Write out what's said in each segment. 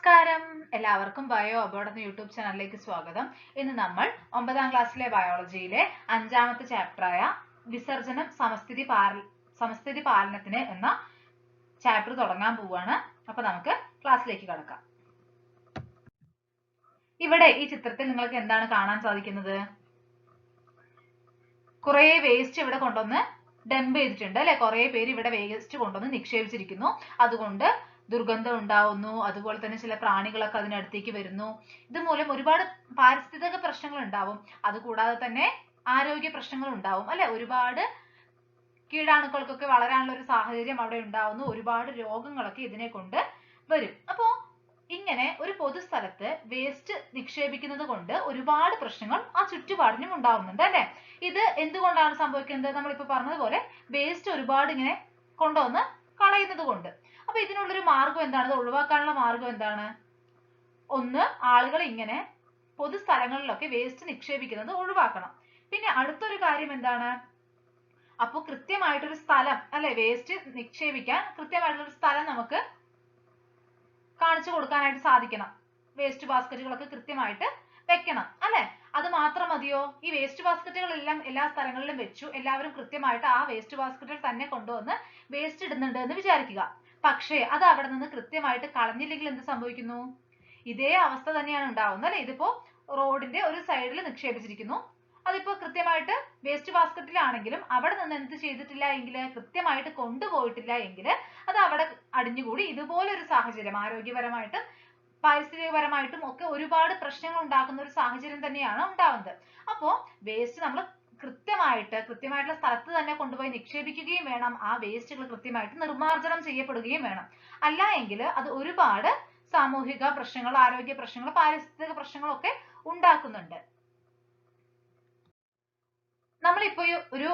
നമസ്കാരം. എല്ലാവർക്കും bio aboard എന്ന യൂട്യൂബ് ചാനലിലേക്ക് സ്വാഗതം. ഇന്ന് നമ്മൾ ഒമ്പതാം ക്ലാസ്സിലെ ബയോളജിയിലെ അഞ്ചാമത്തെ ചാപ്റ്ററായ വിസർജനം സമസ്ഥിതി പാല സമസ്ഥിതി പാലനത്തിന് എന്ന ചാപ്റ്റർ തുടങ്ങാൻ പോവുകയാണ് അപ്പൊ നമുക്ക് ക്ലാസ്സിലേക്ക് കടക്കാം. ഇവിടെ ഈ ചിത്രത്തിൽ നിങ്ങൾക്ക് എന്താണ് കാണാൻ സാധിക്കുന്നത്? കുറെ വേസ്റ്റ് ഇവിടെ കൊണ്ടുവന്ന് ഡംപ് ചെയ്തിട്ടുണ്ട് അല്ലെ? കുറെ പേര് ഇവിടെ വേസ്റ്റ് കൊണ്ടുവന്ന് നിക്ഷേപിച്ചിരിക്കുന്നു. അതുകൊണ്ട് ദുർഗന്ധം ഉണ്ടാവുന്നു. അതുപോലെ തന്നെ ചില പ്രാണികളൊക്കെ അതിനടുത്തേക്ക് വരുന്നു. ഇതുമൂലം ഒരുപാട് പാരിസ്ഥിതിക പ്രശ്നങ്ങൾ ഉണ്ടാവും അതുകൂടാതെ തന്നെ ആരോഗ്യ പ്രശ്നങ്ങൾ ഉണ്ടാവും അല്ലെ? ഒരുപാട് കീടാണുക്കൾക്കൊക്കെ വളരാനുള്ള ഒരു സാഹചര്യം അവിടെ ഉണ്ടാവുന്നു. ഒരുപാട് രോഗങ്ങളൊക്കെ ഇതിനെ കൊണ്ട് വരും. അപ്പോ ഇങ്ങനെ ഒരു പൊതുസ്ഥലത്ത് വേസ്റ്റ് നിക്ഷേപിക്കുന്നത് കൊണ്ട് ഒരുപാട് പ്രശ്നങ്ങൾ ആ ചുറ്റുപാടിനും ഉണ്ടാവുന്നുണ്ട് അല്ലെ? ഇത് എന്തുകൊണ്ടാണ് സംഭവിക്കുന്നത്? നമ്മളിപ്പോ പറഞ്ഞതുപോലെ വേസ്റ്റ് ഒരുപാട് ഇങ്ങനെ കൊണ്ടുവന്ന് കളയുന്നത് കൊണ്ട്. അപ്പൊ ഇതിനുള്ളൊരു മാർഗം എന്താണ്? ഇത് ഒഴിവാക്കാനുള്ള മാർഗം എന്താണ്? ഒന്ന് ആളുകൾ ഇങ്ങനെ പൊതുസ്ഥലങ്ങളിലൊക്കെ വേസ്റ്റ് നിക്ഷേപിക്കുന്നത് ഒഴിവാക്കണം. പിന്നെ അടുത്തൊരു കാര്യം എന്താണ്? അപ്പൊ കൃത്യമായിട്ടൊരു സ്ഥലം അല്ലെ? വേസ്റ്റ് നിക്ഷേപിക്കാൻ കൃത്യമായിട്ടുള്ള ഒരു സ്ഥലം നമുക്ക് കാണിച്ചു കൊടുക്കാനായിട്ട് സാധിക്കണം. വേസ്റ്റ് ബാസ്ക്കറ്റുകളൊക്കെ കൃത്യമായിട്ട് വെക്കണം അല്ലെ? അത് മാത്രം മതിയോ? ഈ വേസ്റ്റ് ബാസ്ക്കറ്റുകളെല്ലാം എല്ലാ സ്ഥലങ്ങളിലും വെച്ചു എല്ലാവരും കൃത്യമായിട്ട് ആ വേസ്റ്റ് ബാസ്ക്കറ്റിൽ തന്നെ കൊണ്ടുവന്ന് വേസ്റ്റ് ഇടുന്നുണ്ട് എന്ന് വിചാരിക്കുക. പക്ഷേ അത് അവിടെ നിന്ന് കൃത്യമായിട്ട് കളഞ്ഞില്ലെങ്കിൽ എന്ത് സംഭവിക്കുന്നു? ഇതേ അവസ്ഥ തന്നെയാണ് ഉണ്ടാവുന്നത് അല്ലെ? ഇതിപ്പോ റോഡിന്റെ ഒരു സൈഡിൽ നിക്ഷേപിച്ചിരിക്കുന്നു. അതിപ്പോ കൃത്യമായിട്ട് വേസ്റ്റ് ബാസ്ക്കറ്റിലാണെങ്കിലും അവിടെ നിന്ന് എന്ത് ചെയ്തിട്ടില്ല എങ്കിൽ കൃത്യമായിട്ട് കൊണ്ടുപോയിട്ടില്ല എങ്കിൽ അത് അവിടെ അടിഞ്ഞുകൂടി. ഇതുപോലെ ഒരു സാഹചര്യം ആരോഗ്യപരമായിട്ടും പാരിസ്ഥിതികപരമായിട്ടും ഒക്കെ ഒരുപാട് പ്രശ്നങ്ങൾ ഉണ്ടാക്കുന്ന ഒരു സാഹചര്യം തന്നെയാണ് ഉണ്ടാവുന്നത്. അപ്പോ വേസ്റ്റ് നമ്മൾ കൃത്യമായിട്ട് കൃത്യമായിട്ടുള്ള സ്ഥലത്ത് തന്നെ കൊണ്ടുപോയി നിക്ഷേപിക്കുകയും വേണം. ആ വേസ്റ്റുകൾ കൃത്യമായിട്ട് നിർമ്മാർജനം ചെയ്യപ്പെടുകയും വേണം. അല്ല എങ്കിൽ അത് ഒരുപാട് സാമൂഹിക പ്രശ്നങ്ങൾ ആരോഗ്യ പ്രശ്നങ്ങൾ പാരിസ്ഥിതിക പ്രശ്നങ്ങളൊക്കെ ഉണ്ടാക്കുന്നുണ്ട്. നമ്മളിപ്പോ ഒരു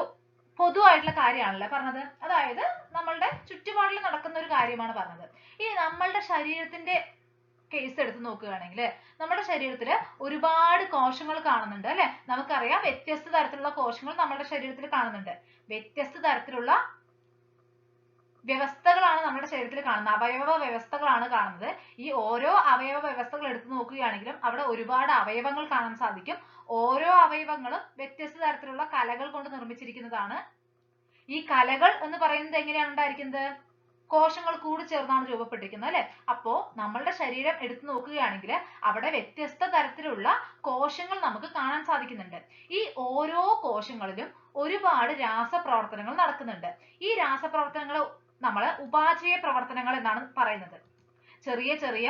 പൊതുവായിട്ടുള്ള കാര്യമാണല്ലോ പറഞ്ഞത്. അതായത് നമ്മളുടെ ചുറ്റുപാടിൽ നടക്കുന്ന ഒരു കാര്യമാണ് പറഞ്ഞത്. ഈ നമ്മളുടെ ശരീരത്തിന്റെ കേസ് എടുത്ത് നോക്കുകയാണെങ്കിൽ നമ്മുടെ ശരീരത്തിൽ ഒരുപാട് കോശങ്ങൾ കാണുന്നുണ്ട് അല്ലെ? നമുക്കറിയാം വ്യത്യസ്ത തരത്തിലുള്ള കോശങ്ങൾ നമ്മുടെ ശരീരത്തിൽ കാണുന്നുണ്ട്. വ്യത്യസ്ത തരത്തിലുള്ള വ്യവസ്ഥകളാണ് നമ്മുടെ ശരീരത്തിൽ കാണുന്നത്. അവയവ വ്യവസ്ഥകളാണ് കാണുന്നത്. ഈ ഓരോ അവയവ വ്യവസ്ഥകൾ എടുത്തു നോക്കുകയാണെങ്കിലും അവിടെ ഒരുപാട് അവയവങ്ങൾ കാണാൻ സാധിക്കും. ഓരോ അവയവങ്ങളും വ്യത്യസ്ത തരത്തിലുള്ള കലകൾ കൊണ്ട് നിർമ്മിച്ചിരിക്കുന്നതാണ്. ഈ കലകൾ എന്ന് പറയുന്നത് എങ്ങനെയാണ് ഉണ്ടായിരിക്കുന്നത്? കോശങ്ങൾ കൂടി ചേർന്നാണ് രൂപപ്പെട്ടിരിക്കുന്നത് അല്ലെ? അപ്പോ നമ്മളുടെ ശരീരം എടുത്തു നോക്കുകയാണെങ്കിൽ അവിടെ വ്യത്യസ്ത തരത്തിലുള്ള കോശങ്ങൾ നമുക്ക് കാണാൻ സാധിക്കുന്നുണ്ട്. ഈ ഓരോ കോശങ്ങളിലും ഒരുപാട് രാസപ്രവർത്തനങ്ങൾ നടക്കുന്നുണ്ട്. ഈ രാസപ്രവർത്തനങ്ങൾ നമ്മൾ ഉപാചയ പ്രവർത്തനങ്ങൾ എന്നാണ് പറയുന്നത്. ചെറിയ ചെറിയ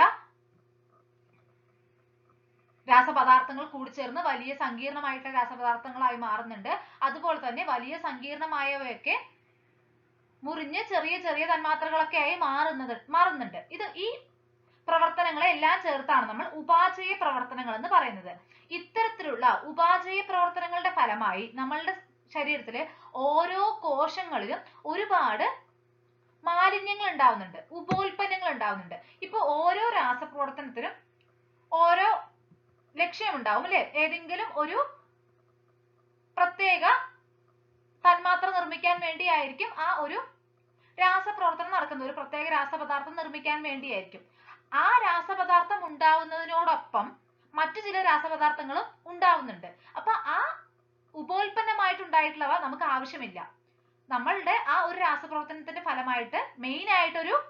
രാസപദാർത്ഥങ്ങൾ കൂടിച്ചേർന്ന് വലിയ സങ്കീർണമായിട്ടുള്ള രാസപദാർത്ഥങ്ങളായി മാറുന്നുണ്ട്. അതുപോലെ തന്നെ വലിയ സങ്കീർണമായവയൊക്കെ മുറിഞ്ഞ് ചെറിയ ചെറിയ തന്മാത്രകളൊക്കെ ആയി മാറുന്നത് മാറുന്നുണ്ട്. ഇത് ഈ പ്രവർത്തനങ്ങളെ എല്ലാം ചേർത്താണ് നമ്മൾ ഉപാചയ പ്രവർത്തനങ്ങൾ എന്ന് പറയുന്നത്. ഇത്തരത്തിലുള്ള ഉപാചയ പ്രവർത്തനങ്ങളുടെ ഫലമായി നമ്മളുടെ ശരീരത്തിലെ ഓരോ കോശങ്ങളിലും ഒരുപാട് മാലിന്യങ്ങൾ ഉണ്ടാവുന്നുണ്ട് ഉപോൽപ്പന്നങ്ങൾ ഉണ്ടാവുന്നുണ്ട്. ഇപ്പൊ ഓരോ രാസപ്രവർത്തനത്തിനും ഓരോ ലക്ഷ്യമുണ്ടാവും അല്ലെ? ഏതെങ്കിലും ഒരു പ്രത്യേക തന്മാത്ര നിർമ്മിക്കാൻ വേണ്ടിയായിരിക്കും ആ ഒരു രാസപ്രവർത്തനം നടക്കുന്നത്. ഒരു പ്രത്യേക രാസപദാർത്ഥം നിർമ്മിക്കാൻ വേണ്ടിയായിരിക്കും. ആ രാസപദാർത്ഥം ഉണ്ടാവുന്നതിനോടൊപ്പം മറ്റു ചില രാസപദാർത്ഥങ്ങളും ഉണ്ടാവുന്നുണ്ട്. അപ്പൊ ആ ഉപോൽപ്പന്നമായിട്ടുണ്ടായിട്ടുള്ളവ നമുക്ക് ആവശ്യമില്ല. നമ്മളുടെ ആ ഒരു രാസപ്രവർത്തനത്തിന്റെ ഫലമായിട്ട് മെയിൻ ആയിട്ടൊരു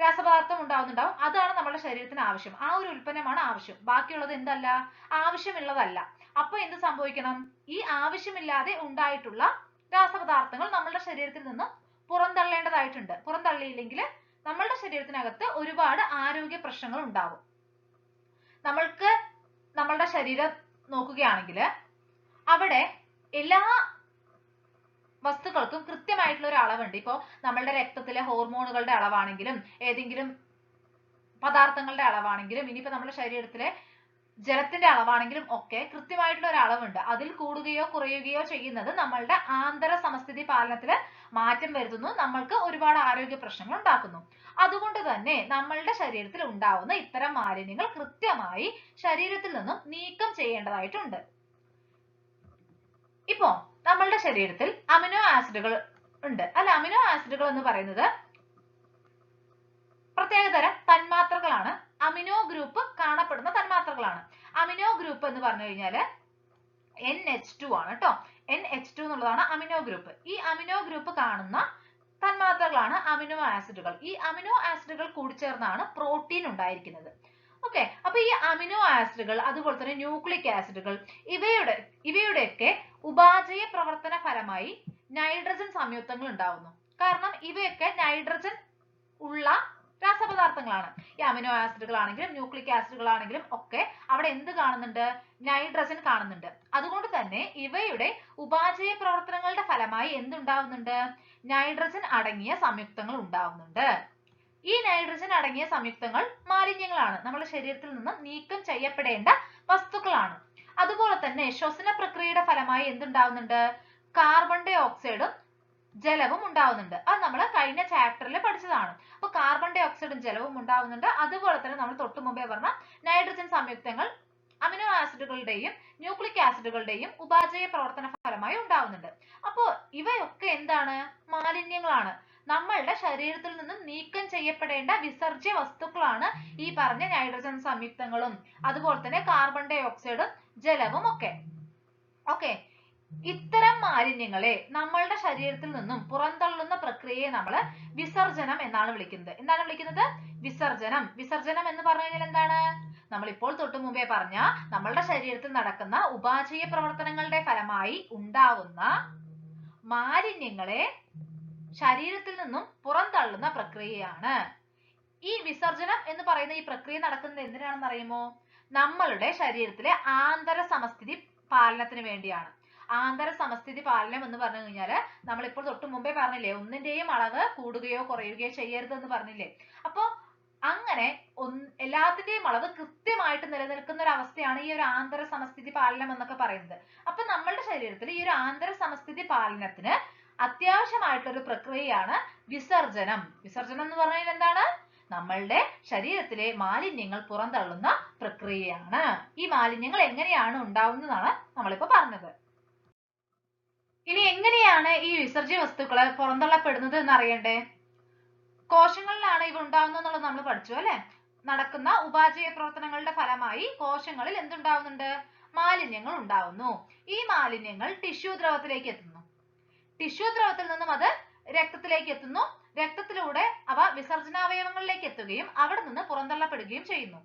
രാസപദാർത്ഥം ഉണ്ടാവുന്നുണ്ടാവും. അതാണ് നമ്മുടെ ശരീരത്തിന് ആവശ്യം. ആ ഒരു ഉൽപ്പന്നമാണ് ആവശ്യം. ബാക്കിയുള്ളത് എന്തല്ല? ആവശ്യമുള്ളതല്ല. അപ്പൊ എന്ത് സംഭവിക്കണം? ഈ ആവശ്യമില്ലാതെ ഉണ്ടായിട്ടുള്ള രാസപദാർത്ഥങ്ങൾ നമ്മളുടെ ശരീരത്തിൽ നിന്ന് പുറന്തള്ളേണ്ടതായിട്ടുണ്ട്. പുറന്തള്ളിയില്ലെങ്കിൽ നമ്മളുടെ ശരീരത്തിനകത്ത് ഒരുപാട് ആരോഗ്യ പ്രശ്നങ്ങൾ ഉണ്ടാവും. നമ്മൾക്ക് നമ്മളുടെ ശരീരം നോക്കുകയാണെങ്കിൽ അവിടെ എല്ലാ വസ്തുക്കൾക്കും കൃത്യമായിട്ടുള്ള ഒരു അളവുണ്ട്. ഇപ്പോൾ നമ്മളുടെ രക്തത്തിലെ ഹോർമോണുകളുടെ അളവാണെങ്കിലും ഏതെങ്കിലും പദാർത്ഥങ്ങളുടെ അളവാണെങ്കിലും ഇനിയിപ്പോ നമ്മുടെ ശരീരത്തിലെ ജലത്തിന്റെ അളവാണെങ്കിലും ഒക്കെ കൃത്യമായിട്ടുള്ള ഒരു അളവുണ്ട്. അതിൽ കൂടുകയോ കുറയുകയോ ചെയ്യുന്നത് നമ്മളുടെ ആന്തര സമസ്ഥിതി പാലനത്തിൽ മാറ്റം വരുത്തുന്നു. നമ്മൾക്ക് ഒരുപാട് ആരോഗ്യ പ്രശ്നങ്ങൾ ഉണ്ടാക്കുന്നു. അതുകൊണ്ട് തന്നെ നമ്മളുടെ ശരീരത്തിൽ ഉണ്ടാവുന്ന ഇത്തരം മാലിന്യങ്ങൾ കൃത്യമായി ശരീരത്തിൽ നിന്നും നീക്കം ചെയ്യേണ്ടതായിട്ടുണ്ട്. ഇപ്പോ നമ്മളുടെ ശരീരത്തിൽ അമിനോ ആസിഡുകൾ ഉണ്ട്. അല്ല അമിനോ ആസിഡുകൾ എന്ന് പറയുന്നത് പ്രത്യേകതരം തന്മാത്രകളാണ്. തന്മാത്രകളാണ്. അമിനോ ഗ്രൂപ്പ് എന്ന് പറഞ്ഞു കഴിഞ്ഞാൽ എൻ എച്ച് ടു ആണ് കേട്ടോ എൻ എച്ച് ടു എന്നുള്ളതാണ് അമിനോ ഗ്രൂപ്പ്. ഈ അമിനോ ഗ്രൂപ്പ് കാണുന്ന തന്മാത്രകളാണ് അമിനോ ആസിഡുകൾ. ഈ അമിനോ ആസിഡുകൾ കൂടിച്ചേർന്നാണ് പ്രോട്ടീൻ ഉണ്ടായിരിക്കുന്നത്. ഓക്കെ അപ്പൊ ഈ അമിനോ ആസിഡുകൾ അതുപോലെ തന്നെ ന്യൂക്ലിക് ആസിഡുകൾ ഇവയുടെ ഇവയുടെയൊക്കെ ഉപാചയ പ്രവർത്തന ഫലമായി നൈട്രജൻ സംയുക്തങ്ങൾ ഉണ്ടാവുന്നു. കാരണം ഇവയൊക്കെ നൈട്രജൻ ഉള്ള രാസപദാർത്ഥങ്ങളാണ്. ഈ അമിനോ ആസിഡുകളാണെങ്കിലും ന്യൂക്ലിക് ആസിഡുകളാണെങ്കിലും ഒക്കെ അവിടെ എന്ത് കാണുന്നുണ്ട്? നൈട്രജൻ കാണുന്നുണ്ട്. അതുകൊണ്ട് തന്നെ ഇവയുടെ ഉപാചയ പ്രവർത്തനങ്ങളുടെ ഫലമായി എന്തുണ്ടാവുന്നുണ്ട്? നൈട്രജൻ അടങ്ങിയ സംയുക്തങ്ങൾ ഉണ്ടാവുന്നുണ്ട്. ഈ നൈട്രജൻ അടങ്ങിയ സംയുക്തങ്ങൾ മാലിന്യങ്ങളാണ്. നമ്മുടെ ശരീരത്തിൽ നിന്ന് നീക്കം ചെയ്യപ്പെടേണ്ട വസ്തുക്കളാണ്. അതുപോലെ തന്നെ ശ്വസന പ്രക്രിയയുടെ ഫലമായി എന്തുണ്ടാവുന്നുണ്ട്? കാർബൺ ഡൈ ഓക്സൈഡും ജലവും ഉണ്ടാവുന്നുണ്ട്. അത് നമ്മൾ കഴിഞ്ഞ ചാപ്റ്ററിൽ പഠിച്ചതാണ്. അപ്പൊ കാർബൺ ഡൈ ഓക്സൈഡും ജലവും ഉണ്ടാവുന്നുണ്ട്. അതുപോലെ തന്നെ നമ്മൾ തൊട്ടു മുമ്പേ പറഞ്ഞ നൈട്രജൻ സംയുക്തങ്ങൾ അമിനോ ആസിഡുകളുടെയും ന്യൂക്ലിക് ആസിഡുകളുടെയും ഉപാചയ പ്രവർത്തന ഫലമായി ഉണ്ടാവുന്നുണ്ട്. അപ്പോൾ ഇവയൊക്കെ എന്താണ്? മാലിന്യങ്ങളാണ്. നമ്മളുടെ ശരീരത്തിൽ നിന്നും നീക്കം ചെയ്യപ്പെടേണ്ട വിസർജ്യ വസ്തുക്കളാണ് ഈ പറഞ്ഞ നൈട്രജൻ സംയുക്തങ്ങളും അതുപോലെ തന്നെ കാർബൺ ഡൈ ഓക്സൈഡും ജലവും ഒക്കെ. ഓക്കെ ഇത്തരം മാലിന്യങ്ങളെ നമ്മളുടെ ശരീരത്തിൽ നിന്നും പുറന്തള്ളുന്ന പ്രക്രിയയെ നമ്മൾ വിസർജനം എന്നാണ് വിളിക്കുന്നത്. എന്താണ് വിളിക്കുന്നത്? വിസർജനം വിസർജനം എന്ന് പറഞ്ഞു കഴിഞ്ഞാൽ എന്താണ്? നമ്മൾ ഇപ്പോൾ തൊട്ടു മുമ്പേ പറഞ്ഞ നമ്മളുടെ ശരീരത്തിൽ നടക്കുന്ന ഉപാചയ പ്രവർത്തനങ്ങളുടെ ഫലമായി ഉണ്ടാവുന്ന മാലിന്യങ്ങളെ ശരീരത്തിൽ നിന്നും പുറന്തള്ളുന്ന പ്രക്രിയയാണ്. ഈ വിസർജനം എന്ന് പറയുന്ന ഈ പ്രക്രിയ നടക്കുന്നത് എന്തിനാണെന്ന് അറിയുമോ നമ്മളുടെ ശരീരത്തിലെ ആന്തര സമസ്ഥിതി പാലനത്തിന് വേണ്ടിയാണ്. ആന്തര സമസ്ഥിതി പാലനം എന്ന് പറഞ്ഞു കഴിഞ്ഞാൽ നമ്മളിപ്പോൾ തൊട്ട് മുമ്പേ പറഞ്ഞില്ലേ ഒന്നിന്റെയും അളവ് കൂടുകയോ കുറയുകയോ ചെയ്യരുത് എന്ന് പറഞ്ഞില്ലേ? അപ്പോ അങ്ങനെ എല്ലാത്തിന്റെയും അളവ് കൃത്യമായിട്ട് നിലനിൽക്കുന്ന ഒരു അവസ്ഥയാണ് ഈ ഒരു ആന്തര സമസ്ഥിതി പാലനം എന്നൊക്കെ പറയുന്നത്. അപ്പൊ നമ്മളുടെ ശരീരത്തിൽ ഈ ഒരു ആന്തര സമസ്ഥിതി പാലനത്തിന് അത്യാവശ്യമായിട്ടുള്ള ഒരു പ്രക്രിയയാണ് വിസർജനം. വിസർജനം എന്ന് പറഞ്ഞാൽ എന്താണ്? നമ്മളുടെ ശരീരത്തിലെ മാലിന്യങ്ങൾ പുറന്തള്ളുന്ന പ്രക്രിയയാണ്. ഈ മാലിന്യങ്ങൾ എങ്ങനെയാണ് ഉണ്ടാവുന്നതാണ് നമ്മളിപ്പോ പറഞ്ഞത്. ഇനി എങ്ങനെയാണ് ഈ വിസർജ്യ വസ്തുക്കൾ പുറന്തള്ളപ്പെടുന്നത് എന്ന് അറിയണ്ടേ കോശങ്ങളിലാണ് ഇവ ഉണ്ടാവുന്നത് എന്നുള്ളത് നമ്മൾ പഠിച്ചു അല്ലെ? നടക്കുന്ന ഉപാചയ പ്രവർത്തനങ്ങളുടെ ഫലമായി കോശങ്ങളിൽ എന്തുണ്ടാവുന്നുണ്ട്? മാലിന്യങ്ങൾ ഉണ്ടാവുന്നു. ഈ മാലിന്യങ്ങൾ ടിഷ്യൂ ദ്രവത്തിലേക്ക് എത്തുന്നു. ടിഷ്യൂ ദ്രവത്തിൽ നിന്നും അത് രക്തത്തിലേക്ക് എത്തുന്നു. രക്തത്തിലൂടെ അവ വിസർജനാവയവങ്ങളിലേക്ക് എത്തുകയും അവിടെ നിന്ന് പുറന്തള്ളപ്പെടുകയും ചെയ്യുന്നു.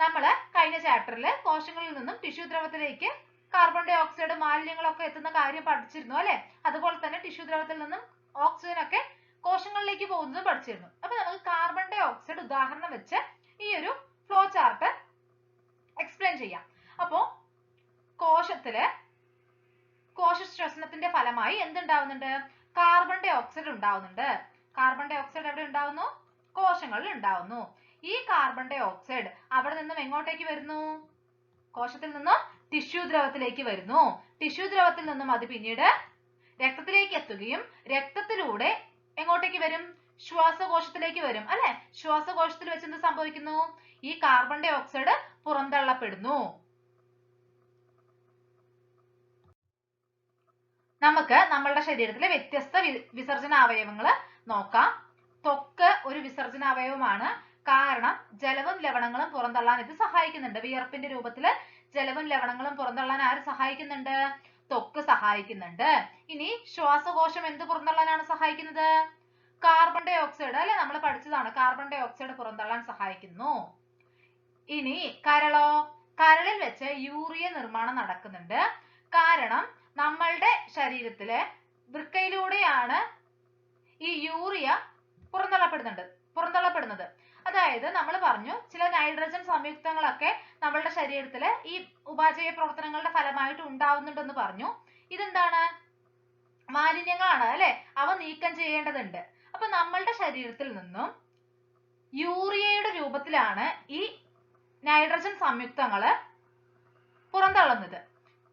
നമ്മൾ കഴിഞ്ഞ ചാപ്റ്ററിൽ കോശങ്ങളിൽ നിന്നും ടിഷ്യൂ ദ്രവത്തിലേക്ക് കാർബൺ ഡൈ ഓക്സൈഡ് മാലിന്യങ്ങളൊക്കെ എത്തുന്ന കാര്യം പഠിച്ചിരുന്നു അല്ലെ? അതുപോലെ തന്നെ ടിഷ്യൂ ദ്രവത്തിൽ നിന്നും ഓക്സിജൻ ഒക്കെ കോശങ്ങളിലേക്ക് പോകുന്നത് പഠിച്ചിരുന്നു. അപ്പൊ നമുക്ക് കാർബൺ ഡൈ ഓക്സൈഡ് ഉദാഹരണം വെച്ച് ഈ ഒരു ഫ്ലോ ചാർട്ട് എക്സ്പ്ലെയിൻ ചെയ്യാം. അപ്പോ കോശത്തിൽ കോശ ശ്വസനത്തിന്റെ ഫലമായി എന്തുണ്ടാവുന്നുണ്ട്? കാർബൺ ഡൈ ഓക്സൈഡ് ഉണ്ടാവുന്നുണ്ട്. കാർബൺ ഡൈ ഓക്സൈഡ് എവിടെ ഉണ്ടാവുന്നു? കോശങ്ങളിൽ ഉണ്ടാവുന്നു. ഈ കാർബൺ ഡൈ ഓക്സൈഡ് അവിടെ നിന്നും എങ്ങോട്ടേക്ക് വരുന്നു? കോശത്തിൽ നിന്നും ടിഷ്യൂ ദ്രവത്തിലേക്ക് വരുന്നു. ടിഷ്യൂ ദ്രവത്തിൽ നിന്നും അത് പിന്നീട് രക്തത്തിലേക്ക് എത്തുകയും രക്തത്തിലൂടെ എങ്ങോട്ടേക്ക് വരും? ശ്വാസകോശത്തിലേക്ക് വരും. അല്ലെ? ശ്വാസകോശത്തിൽ വെച്ച് എന്ത് സംഭവിക്കുന്നു? ഈ കാർബൺ ഡൈ ഓക്സൈഡ് പുറന്തള്ളപ്പെടുന്നു. നമുക്ക് നമ്മളുടെ ശരീരത്തിലെ വ്യത്യസ്ത വിസർജന അവയവങ്ങൾ നോക്കാം. ത്വക്ക് ഒരു വിസർജന അവയവമാണ് കാരണം ജലവും ലവണങ്ങളും പുറന്തള്ളാൻ ഇത് സഹായിക്കുന്നുണ്ട്. വിയർപ്പിന്റെ രൂപത്തിൽ ജലവും ലവണങ്ങളും പുറന്തള്ളാൻ ആര് സഹായിക്കുന്നുണ്ട്? ത്വക്ക് സഹായിക്കുന്നുണ്ട്. ഇനി ശ്വാസകോശം എന്ത് പുറന്തള്ളാനാണ് സഹായിക്കുന്നത്? കാർബൺ ഡൈ ഓക്സൈഡ് അല്ലെ നമ്മൾ പഠിച്ചതാണ്. കാർബൺ ഡൈ ഓക്സൈഡ് പുറന്തള്ളാൻ സഹായിക്കുന്നു. ഇനി കരളോ? കരളിൽ വെച്ച് യൂറിയ നിർമ്മാണം നടക്കുന്നുണ്ട്. കാരണം നമ്മളുടെ ശരീരത്തിലെ വൃക്കയിലൂടെയാണ് ഈ യൂറിയ പുറന്തള്ളപ്പെടുന്നുണ്ട്. പുറന്തള്ളപ്പെടുന്നത്. അതായത് നമ്മൾ പറഞ്ഞു ചില നൈട്രജൻ സംയുക്തങ്ങളൊക്കെ നമ്മളുടെ ശരീരത്തിൽ ഈ ഉപാചയ പ്രവർത്തനങ്ങളുടെ ഫലമായിട്ട് ഉണ്ടാവുന്നുണ്ടെന്ന് പറഞ്ഞു. ഇതെന്താണ്? മാലിന്യങ്ങളാണ് അല്ലെ? അവ നീക്കം ചെയ്യേണ്ടതുണ്ട്. അപ്പൊ നമ്മളുടെ ശരീരത്തിൽ നിന്നും യൂറിയയുടെ രൂപത്തിലാണ് ഈ നൈട്രജൻ സംയുക്തങ്ങൾ പുറന്തള്ളുന്നത്.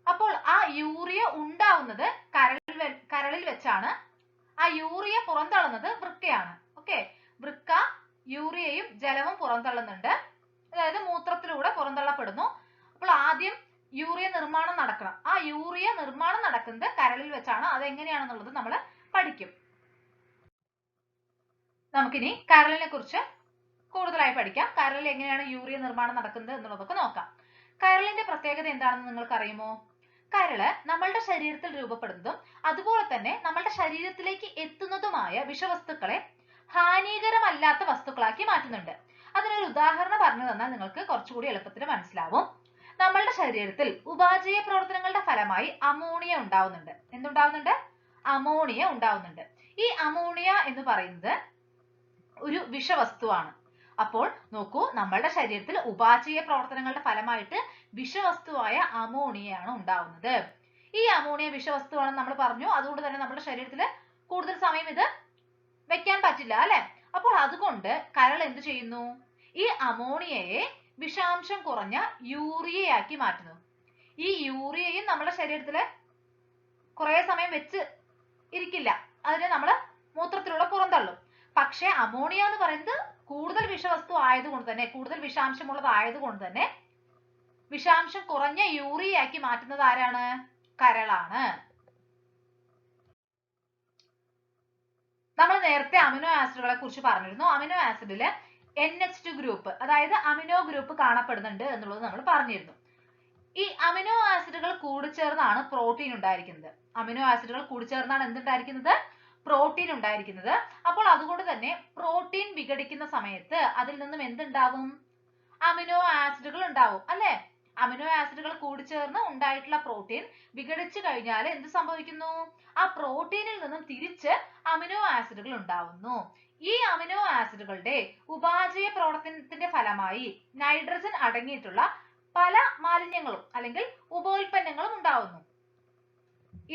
അപ്പോൾ ആ യൂറിയ ഉണ്ടാവുന്നത് കരളിൽ കരളിൽ വെച്ചാണ്. ആ യൂറിയ പുറന്തള്ളുന്നത് വൃക്കയാണ്. ഓക്കെ? വൃക്ക യൂറിയയും ജലവും പുറന്തള്ളുന്നുണ്ട്. അതായത് മൂത്രത്തിലൂടെ പുറന്തള്ളപ്പെടുന്നു. അപ്പോൾ ആദ്യം യൂറിയ നിർമ്മാണം നടക്കണം. ആ യൂറിയ നിർമ്മാണം നടക്കുന്നത് കരളിൽ വെച്ചാണ്. അത് എങ്ങനെയാണെന്നുള്ളത് നമ്മൾ പഠിക്കും. നമുക്കിനി കരളിനെ കുറിച്ച് കൂടുതലായി പഠിക്കാം. കരളിൽ എങ്ങനെയാണ് യൂറിയ നിർമ്മാണം നടക്കുന്നത് എന്നുള്ളതൊക്കെ നോക്കാം. കരളിന്റെ പ്രത്യേകത എന്താണെന്ന് നിങ്ങൾക്ക് അറിയുമോ കരൾ നമ്മളുടെ ശരീരത്തിൽ രൂപപ്പെടുന്നതും അതുപോലെ തന്നെ നമ്മളുടെ ശരീരത്തിലേക്ക് എത്തുന്നതുമായ വിഷവസ്തുക്കളെ ഹാനികരമല്ലാത്ത വസ്തുക്കളാക്കി മാറ്റുന്നുണ്ട്. അതിനൊരു ഉദാഹരണം പറഞ്ഞു തന്നാൽ നിങ്ങൾക്ക് കുറച്ചുകൂടി എളുപ്പത്തിൽ മനസ്സിലാവും. നമ്മളുടെ ശരീരത്തിൽ ഉപാചയ പ്രവർത്തനങ്ങളുടെ ഫലമായി അമോണിയ ഉണ്ടാവുന്നുണ്ട്. എന്തുണ്ടാവുന്നുണ്ട്? അമോണിയ ഉണ്ടാവുന്നുണ്ട്. ഈ അമോണിയ എന്ന് പറയുന്നത് ഒരു വിഷവസ്തുവാണ്. അപ്പോൾ നോക്കൂ നമ്മളുടെ ശരീരത്തിൽ ഉപാചയ പ്രവർത്തനങ്ങളുടെ ഫലമായിട്ട് വിഷവസ്തുവായ അമോണിയയാണ് ഉണ്ടാവുന്നത്. ഈ അമോണിയ വിഷവസ്തുവാണെന്ന് നമ്മൾ പറഞ്ഞു. അതുകൊണ്ട് തന്നെ നമ്മുടെ ശരീരത്തിൽ കൂടുതൽ സമയം ഇത് വെക്കാൻ പറ്റില്ല അല്ലെ? അപ്പോൾ അതുകൊണ്ട് കരൾ എന്ത് ചെയ്യുന്നു? ഈ അമോണിയയെ വിഷാംശം കുറഞ്ഞ യൂറിയയാക്കി മാറ്റുന്നു. ഈ യൂറിയയും നമ്മുടെ ശരീരത്തിൽ കുറെ സമയം വെച്ച് ഇരിക്കില്ല. അതിനെ നമ്മൾ മൂത്രത്തിലൂടെ പുറന്തള്ളും. പക്ഷെ അമോണിയ എന്ന് പറയുന്നത് കൂടുതൽ വിഷവസ്തു ആയതുകൊണ്ട് തന്നെ കൂടുതൽ വിഷാംശമുള്ളത് ആയതുകൊണ്ട് തന്നെ വിഷാംശം കുറഞ്ഞ യൂറിയയാക്കി മാറ്റുന്നത് ആരാണ്? കരളാണ്. നമ്മൾ നേരത്തെ അമിനോ ആസിഡുകളെ കുറിച്ച് പറഞ്ഞിരുന്നു. അമിനോ ആസിഡിൽ എൻ എച്ച് ടു ഗ്രൂപ്പ് അതായത് അമിനോ ഗ്രൂപ്പ് കാണപ്പെടുന്നുണ്ട് എന്നുള്ളത് നമ്മൾ പറഞ്ഞിരുന്നു. ഈ അമിനോ ആസിഡുകൾ കൂടിച്ചേർന്നാണ് പ്രോട്ടീൻ ഉണ്ടായിരിക്കുന്നത്. അമിനോ ആസിഡുകൾ കൂടിച്ചേർന്നാണ് എന്തുണ്ടായിരിക്കുന്നത്? പ്രോട്ടീൻ ഉണ്ടായിരിക്കുന്നത്. അപ്പോൾ അതുകൊണ്ട് തന്നെ പ്രോട്ടീൻ വിഘടിക്കുന്ന സമയത്ത് അതിൽ നിന്നും എന്തുണ്ടാവും? അമിനോ ആസിഡുകൾ ഉണ്ടാവും അല്ലെ? അമിനോ ആസിഡുകൾ കൂടിച്ചേർന്ന് ഉണ്ടായിട്ടുള്ള പ്രോട്ടീൻ വിഘടിച്ചു കഴിഞ്ഞാൽ എന്ത് സംഭവിക്കുന്നു? ആ പ്രോട്ടീനിൽ നിന്നും തിരിച്ച് അമിനോ ആസിഡുകൾ ഉണ്ടാവുന്നു. ഈ അമിനോ ആസിഡുകളുടെ ഉപാചയ പ്രവർത്തനത്തിന്റെ ഫലമായി നൈട്രജൻ അടങ്ങിയിട്ടുള്ള പല മാലിന്യങ്ങളും അല്ലെങ്കിൽ ഉപോൽപ്പന്നങ്ങളും ഉണ്ടാവുന്നു.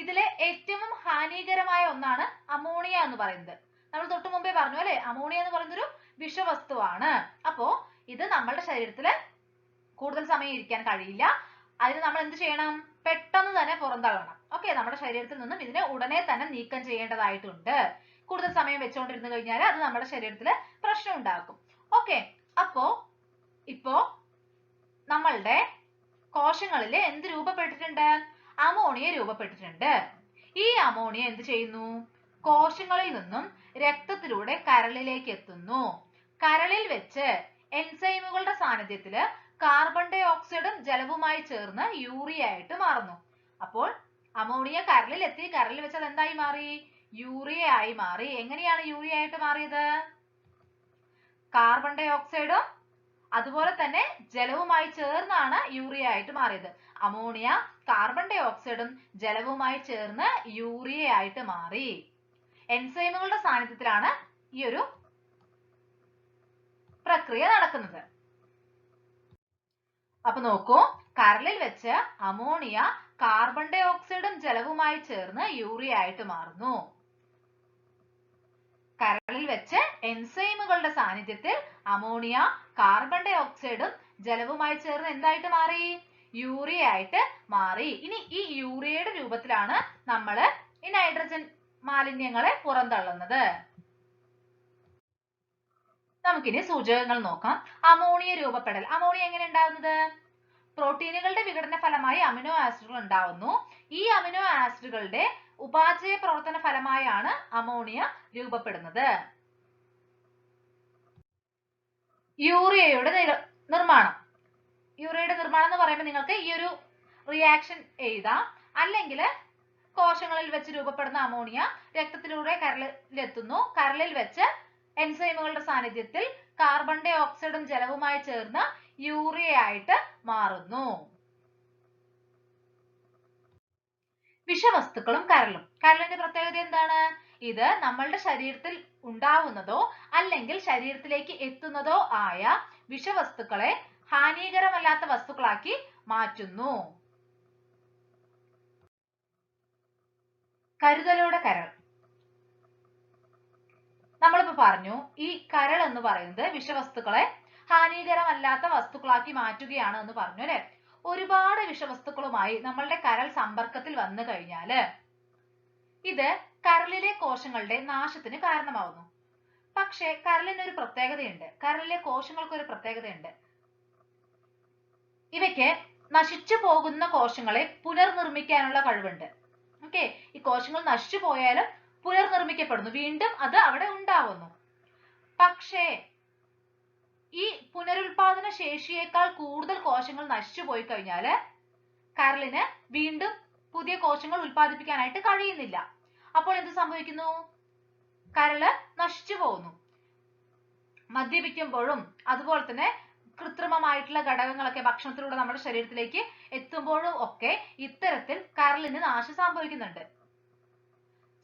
ഇതിലെ ഏറ്റവും ഹാനികരമായ ഒന്നാണ് അമോണിയ എന്ന് പറയുന്നത്. നമ്മൾ തൊട്ടു മുമ്പേ പറഞ്ഞു അല്ലെ അമോണിയ എന്ന് പറയുന്നത് ഒരു വിഷവസ്തുവാണ്. അപ്പോ ഇത് നമ്മളുടെ ശരീരത്തിൽ കൂടുതൽ സമയം ഇരിക്കാൻ കഴിയില്ല. അതിന് നമ്മൾ എന്ത് ചെയ്യണം? പെട്ടെന്ന് തന്നെ പുറന്തള്ളണം. ഓക്കെ നമ്മുടെ ശരീരത്തിൽ നിന്നും ഇതിനെ ഉടനെ തന്നെ നീക്കം ചെയ്യേണ്ടതായിട്ടുണ്ട്. കൂടുതൽ സമയം വെച്ചുകൊണ്ടിരുന്നു കഴിഞ്ഞാൽ അത് നമ്മുടെ ശരീരത്തിൽ പ്രശ്നം ഉണ്ടാക്കും. ഓക്കെ അപ്പോ ഇപ്പോ നമ്മളുടെ കോശങ്ങളിൽ എന്ത് രൂപപ്പെട്ടിട്ടുണ്ട്? അമോണിയ രൂപപ്പെട്ടിട്ടുണ്ട്. ഈ അമോണിയ എന്ത് ചെയ്യുന്നു? കോശങ്ങളിൽ നിന്നും രക്തത്തിലൂടെ കരളിലേക്ക് എത്തുന്നു. കരളിൽ വെച്ച് എൻസൈമുകളുടെ സാന്നിധ്യത്തിൽ കാർബൺ ഡൈ ഓക്സൈഡും ജലവുമായി ചേർന്ന് യൂറിയ ആയിട്ട് മാറുന്നു. അപ്പോൾ അമോണിയ കരളിൽ എത്തി കരളിൽ വെച്ച് അത് എന്തായി മാറി? യൂറിയ ആയി മാറി. എങ്ങനെയാണ് യൂറിയ ആയിട്ട് മാറിയത്? കാർബൺ ഡൈ ഓക്സൈഡും അതുപോലെ തന്നെ ജലവുമായി ചേർന്നാണ് യൂറിയ ആയിട്ട് മാറിയത്. അമോണിയ കാർബൺ ഡൈ ഓക്സൈഡും ജലവുമായി ചേർന്ന് യൂറിയ ആയിട്ട് മാറി. എൻസൈമുകളുടെ സാന്നിധ്യത്തിലാണ് ഈ ഒരു പ്രക്രിയ നടക്കുന്നത്. അപ്പൊ നോക്കൂ കരളിൽ വെച്ച് അമോണിയ കാർബൺ ഡൈ ഓക്സൈഡും ജലവുമായി ചേർന്ന് യൂറിയ ആയിട്ട് മാറുന്നു. കരളിൽ വെച്ച് എൻസൈമുകളുടെ സാന്നിധ്യത്തിൽ അമോണിയ കാർബൺ ഡൈ ഓക്സൈഡും ജലവുമായി ചേർന്ന് എന്തായിട്ട് മാറി? യൂറിയ ആയിട്ട് മാറി. ഇനി ഈ യൂറിയയുടെ രൂപത്തിലാണ് നമ്മൾ ഈ നൈട്രജൻ മാലിന്യങ്ങളെ പുറന്തള്ളുന്നത്. നമുക്കിനി സൂചകങ്ങൾ നോക്കാം. അമോണിയ രൂപപ്പെടൽ. അമോണിയ എങ്ങനെ ഉണ്ടാകുന്നത്? പ്രോട്ടീനുകളുടെ വിഘടന ഫലമായി അമിനോ ആസിഡുകൾ ഉണ്ടാവുന്നു. ഈ അമിനോ ആസിഡുകളുടെ ഉപാചയ പ്രവർത്തന ഫലമായാണ് അമോണിയ രൂപപ്പെടുന്നത്. യൂറിയയുടെ നിർമ്മാണം. യൂറിയയുടെ നിർമ്മാണം എന്ന് പറയുമ്പോൾ നിങ്ങൾക്ക് ഈ ഒരു റിയാക്ഷൻ എഴുതാം. അല്ലെങ്കിൽ കോശങ്ങളിൽ വെച്ച് രൂപപ്പെടുന്ന അമോണിയ രക്തത്തിലൂടെ കരളിലെത്തുന്നു കരളിൽ വെച്ച് എൻസൈമുകളുടെ സാന്നിധ്യത്തിൽ കാർബൺ ഡൈ ഓക്സൈഡും ജലവുമായി ചേർന്ന് യൂറിയ ആയിട്ട് മാറുന്നു. വിഷവസ്തുക്കളും കരളും. കരളിന്റെ പ്രത്യേകത എന്താണ്? ഇത് നമ്മളുടെ ശരീരത്തിൽ ഉണ്ടാവുന്നതോ അല്ലെങ്കിൽ ശരീരത്തിലേക്ക് എത്തുന്നതോ ആയ വിഷവസ്തുക്കളെ ഹാനികരമല്ലാത്ത വസ്തുക്കളാക്കി മാറ്റുന്നു. കരുതലോടെ കരൾ. നമ്മളിപ്പോ പറഞ്ഞു ഈ കരൾ എന്ന് പറയുന്നത് വിഷവസ്തുക്കളെ ഹാനികരമല്ലാത്ത വസ്തുക്കളാക്കി മാറ്റുകയാണ് എന്ന് പറഞ്ഞു അല്ലെ? ഒരുപാട് വിഷവസ്തുക്കളുമായി നമ്മളുടെ കരൾ സമ്പർക്കത്തിൽ വന്നു കഴിഞ്ഞാൽ ഇത് കരളിലെ കോശങ്ങളുടെ നാശത്തിന് കാരണമാവുന്നു. പക്ഷെ കരളിന് ഒരു പ്രത്യേകതയുണ്ട്. കരളിലെ കോശങ്ങൾക്ക് ഒരു പ്രത്യേകതയുണ്ട്. ഇവയ്ക്ക് നശിച്ചു പോകുന്ന കോശങ്ങളെ പുനർനിർമ്മിക്കാനുള്ള കഴിവുണ്ട്. ഓക്കെ ഈ കോശങ്ങൾ നശിച്ചു പോയാലും പുനർനിർമ്മിക്കപ്പെടുന്നു. വീണ്ടും അത് അവിടെ ഉണ്ടാവുന്നു. പക്ഷേ ഈ പുനരുൽപാദന ശേഷിയേക്കാൾ കൂടുതൽ കോശങ്ങൾ നശിച്ചു പോയി കഴിഞ്ഞാൽ കരളിന് വീണ്ടും പുതിയ കോശങ്ങൾ ഉൽപ്പാദിപ്പിക്കാനായിട്ട് കഴിയുന്നില്ല. അപ്പോൾ എന്ത് സംഭവിക്കുന്നു? കരൾ നശിച്ചു പോകുന്നു. മദ്യപിക്കുമ്പോഴും അതുപോലെ തന്നെ കൃത്രിമമായിട്ടുള്ള ഘടകങ്ങളൊക്കെ ഭക്ഷണത്തിലൂടെ നമ്മുടെ ശരീരത്തിലേക്ക് എത്തുമ്പോഴും ഒക്കെ ഇത്തരത്തിൽ കരളിന് നാശം സംഭവിക്കുന്നുണ്ട്.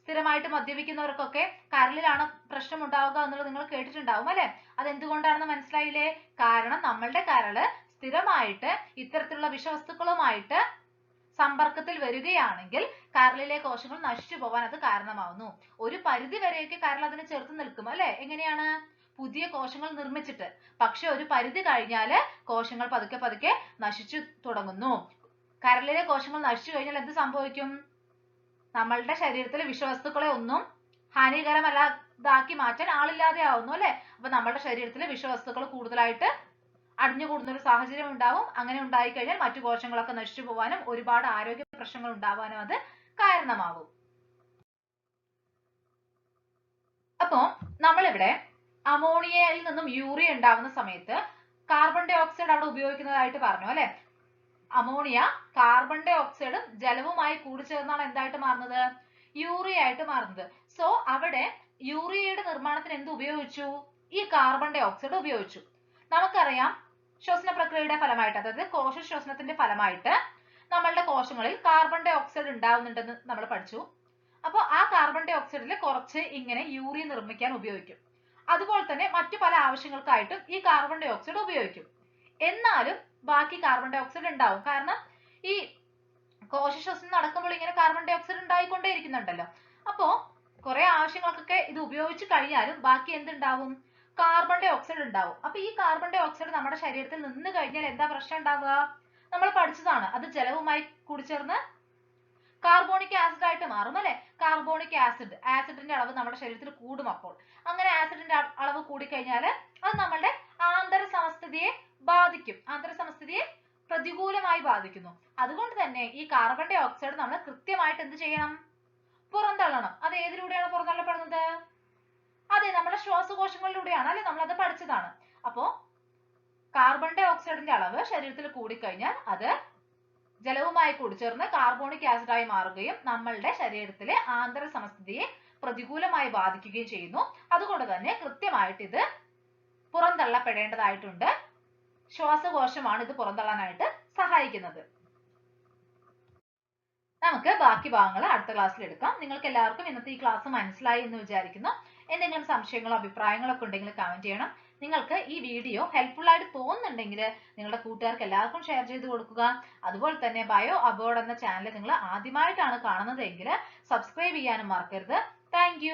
സ്ഥിരമായിട്ട് മദ്യപിക്കുന്നവർക്കൊക്കെ കരളിലാണ് പ്രശ്നം ഉണ്ടാവുക എന്നുള്ളത് നിങ്ങൾ കേട്ടിട്ടുണ്ടാവും അല്ലെ? അത് എന്തുകൊണ്ടാണെന്ന് മനസ്സിലായില്ലേ? കാരണം നമ്മളുടെ കരൾ സ്ഥിരമായിട്ട് ഇത്തരത്തിലുള്ള വിഷവസ്തുക്കളുമായിട്ട് സമ്പർക്കത്തിൽ വരികയാണെങ്കിൽ കരളിലെ കോശങ്ങൾ നശിച്ചു പോവാൻ അത് കാരണമാവുന്നു. ഒരു പരിധി വരെയൊക്കെ കരൾ അതിനെ ചെറുത്ത് നിൽക്കും അല്ലെ? എങ്ങനെയാണ്? പുതിയ കോശങ്ങൾ നിർമ്മിച്ചിട്ട്. പക്ഷെ ഒരു പരിധി കഴിഞ്ഞാൽ കോശങ്ങൾ പതുക്കെ പതുക്കെ നശിച്ചു തുടങ്ങുന്നു. കരളിലെ കോശങ്ങൾ നശിച്ചു കഴിഞ്ഞാൽ എന്ത് സംഭവിക്കും? നമ്മളുടെ ശരീരത്തിലെ വിഷവസ്തുക്കളെ ഒന്നും ഹാനികരമല്ലാതാക്കി മാറ്റാൻ ആളില്ലാതെ ആവുന്നു അല്ലെ? അപ്പൊ നമ്മളുടെ ശരീരത്തിലെ വിഷവസ്തുക്കൾ കൂടുതലായിട്ട് അടിഞ്ഞുകൂടുന്ന ഒരു സാഹചര്യം ഉണ്ടാവും. അങ്ങനെ ഉണ്ടായി കഴിഞ്ഞാൽ മറ്റു കോശങ്ങളൊക്കെ നശിച്ചു പോവാനും ഒരുപാട് ആരോഗ്യ പ്രശ്നങ്ങൾ ഉണ്ടാവാനും അത് കാരണമാവും. അപ്പോ നമ്മളിവിടെ അമോണിയയിൽ നിന്നും യൂറിയ ഉണ്ടാവുന്ന സമയത്ത് കാർബൺ ഡൈ ഓക്സൈഡ് അവിടെ ഉപയോഗിക്കുന്നതായിട്ട് പറഞ്ഞു അല്ലെ? അമോണിയ കാർബൺ ഡൈ ഓക്സൈഡും ജലവുമായി കൂടിച്ചേർന്നാണ് എന്തായിട്ട് മാറുന്നത്? യൂറിയ ആയിട്ട് മാറുന്നത്. സോ അവിടെ യൂറിയയുടെ നിർമ്മാണത്തിന് എന്ത് ഉപയോഗിച്ചു? ഈ കാർബൺ ഡൈ ഓക്സൈഡ് ഉപയോഗിച്ചു. നമുക്കറിയാം ശ്വസന പ്രക്രിയയുടെ ഫലമായിട്ട് അതായത് കോശ ശ്വസനത്തിന്റെ ഫലമായിട്ട് നമ്മളുടെ കോശങ്ങളിൽ കാർബൺ ഡൈ ഓക്സൈഡ് ഉണ്ടാവുന്നുണ്ടെന്ന് നമ്മൾ പഠിച്ചു. അപ്പോൾ ആ കാർബൺ ഡൈ ഓക്സൈഡിൽ കുറച്ച് ഇങ്ങനെ യൂറിയ നിർമ്മിക്കാൻ ഉപയോഗിക്കും. അതുപോലെ തന്നെ മറ്റു പല ആവശ്യങ്ങൾക്കായിട്ടും ഈ കാർബൺ ഡൈ ഓക്സൈഡ് ഉപയോഗിക്കും. എന്നാലും ബാക്കി കാർബൺ ഡൈ ഓക്സൈഡ് ഉണ്ടാവും. കാരണം ഈ കോശ ശ്വസനം നടക്കുമ്പോൾ ഇങ്ങനെ കാർബൺ ഡൈ ഓക്സൈഡ് ഉണ്ടായിക്കൊണ്ടേയിരിക്കുന്നുണ്ടല്ലോ. അപ്പോ കുറെ ആവശ്യങ്ങൾക്കൊക്കെ ഇത് ഉപയോഗിച്ച് കഴിഞ്ഞാലും ബാക്കി എന്തുണ്ടാവും? കാർബൺ ഡൈ ഓക്സൈഡ് ഉണ്ടാവും. അപ്പൊ ഈ കാർബൺ ഡൈ ഓക്സൈഡ് നമ്മുടെ ശരീരത്തിൽ നിന്ന് കഴിഞ്ഞാൽ എന്താ പ്രശ്നം ഉണ്ടാവുക? നമ്മൾ പഠിച്ചതാണ്. അത് ജലവുമായി കൂടിച്ചേർന്ന് കാർബോണിക് ആസിഡ് ആയിട്ട് മാറും അല്ലെ? കാർബോണിക് ആസിഡ് ആസിഡിന്റെ അളവ് നമ്മുടെ ശരീരത്തിൽ കൂടും അപ്പോൾ. അങ്ങനെ ആസിഡിന്റെ അളവ് കൂടിക്കഴിഞ്ഞാൽ അത് നമ്മളുടെ ആന്തര സമസ്ഥിതിയെ ബാധിക്കും. ആന്തര സമസ്ഥിതിയെ പ്രതികൂലമായി ബാധിക്കുന്നു. അതുകൊണ്ട് തന്നെ ഈ കാർബൺ ഡൈ ഓക്സൈഡ് നമ്മൾ കൃത്യമായിട്ട് എന്ത് ചെയ്യണം? പുറന്തള്ളണം. അത് ഏതിലൂടെയാണ് പുറന്തള്ളപ്പെടുന്നത്? അതെ നമ്മുടെ ശ്വാസകോശങ്ങളിലൂടെയാണ്. അല്ലെ? നമ്മൾ അത് പഠിച്ചതാണ്. അപ്പോ കാർബൺ ഡൈ ഓക്സൈഡിന്റെ അളവ് ശരീരത്തിൽ കൂടിക്കഴിഞ്ഞാൽ അത് ജലവുമായി കൂടിച്ചേർന്ന് കാർബോണിക് ആസിഡായി മാറുകയും നമ്മളുടെ ശരീരത്തിലെ ആന്തര സമസ്ഥിതിയെ പ്രതികൂലമായി ബാധിക്കുകയും ചെയ്യുന്നു. അതുകൊണ്ട് തന്നെ കൃത്യമായിട്ട് ഇത് പുറന്തള്ളപ്പെടേണ്ടതായിട്ടുണ്ട്. ശ്വാസകോശമാണ് ഇത് പുറന്തള്ളാനായിട്ട് സഹായിക്കുന്നത്. നമുക്ക് ബാക്കി ഭാഗങ്ങൾ അടുത്ത ക്ലാസ്സിൽ എടുക്കാം. നിങ്ങൾക്ക് എല്ലാവർക്കും ഇന്നത്തെ ഈ ക്ലാസ് മനസ്സിലായി എന്ന് വിചാരിക്കുന്നു. എന്തെങ്കിലും സംശയങ്ങളോ അഭിപ്രായങ്ങളോ ഒക്കെ ഉണ്ടെങ്കിൽ കമന്റ് ചെയ്യണം. നിങ്ങൾക്ക് ഈ വീഡിയോ ഹെൽപ്ഫുൾ ആയിട്ട് തോന്നുന്നുണ്ടെങ്കിൽ നിങ്ങളുടെ കൂട്ടുകാർക്ക് എല്ലാവർക്കും ഷെയർ ചെയ്ത് കൊടുക്കുക. അതുപോലെ തന്നെ ബയോ അബോർഡ് എന്ന ചാനൽ നിങ്ങൾ ആദ്യമായിട്ടാണ് കാണുന്നതെങ്കിൽ സബ്സ്ക്രൈബ് ചെയ്യാനും മറക്കരുത്. താങ്ക്